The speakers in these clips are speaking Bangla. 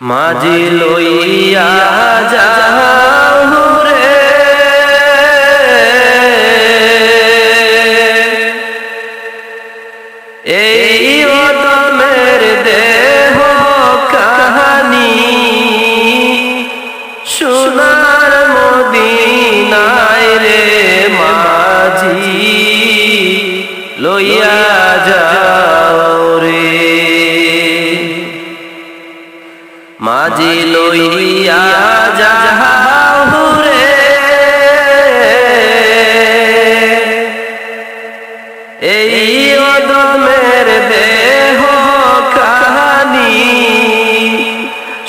মাঝি লইয়া যাও এই মাঝি লইয়া যাও রে এই অদমের দেহ কাহানি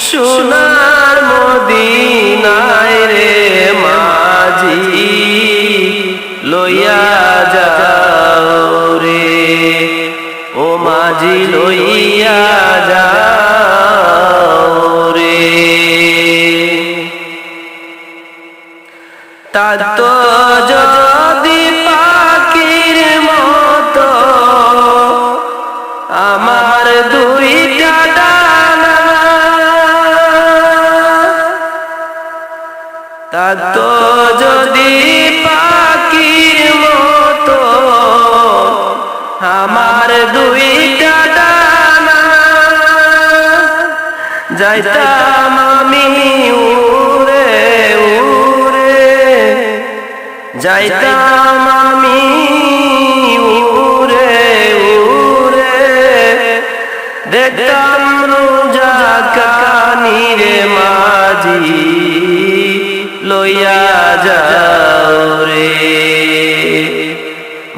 সোনার মদিনায় রে মাঝি লইয়া যাও রে। ও মাঝি লইয়া তার তো যদি পাখির মতো। আমার দুইটা ডানা। তার যদি পাখির মতো। আমার দুইটা ডানা। যাইতাম আমি যাইতাম আমি উড়ে উড়ে। দেখতাম রোজা কানি রে মাঝি, লইয়া যাও রে।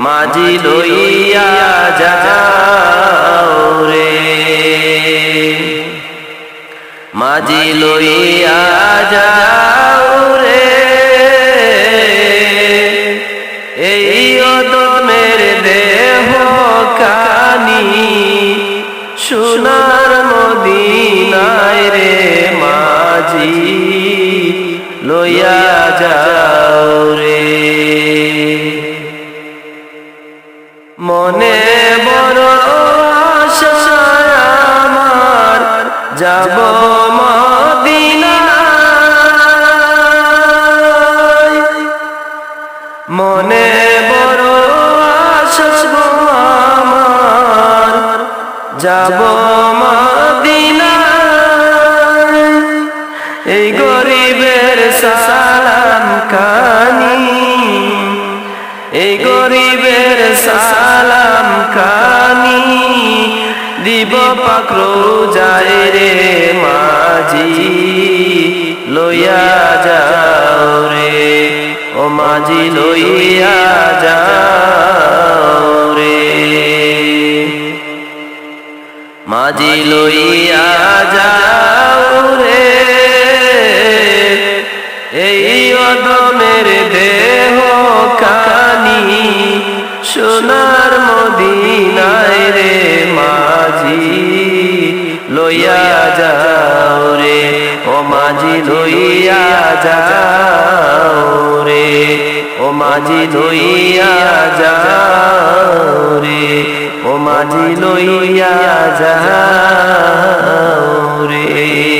মাঝি লইয়া যাও রে। মাঝি লইয়া যাও এই অদমের দেহ কানি সোনার মদিনায় রে মাঝি, লইয়া যাও রে। মনে বড় আশা আমার যাব মদিনায় মনে বড় আশা আমার। যাব মদিনায়। এই গরিবের সালাম কানি। এই গরিবের সালাম কানি। দিব পাকড়ো যায় রে মাঝি, লইয়া যাও রে। মাঝি লইয়া যাও রে। মাঝি লইয়া যাও রে। এই অদমের দেহ কানি সোনার মদিনায় রে মাঝি লইয়া যাও রে। ও মাঝি লইয়া যাও। মাঝি লইয়া যাও রে। ও মাঝি লইয়া যাও রে।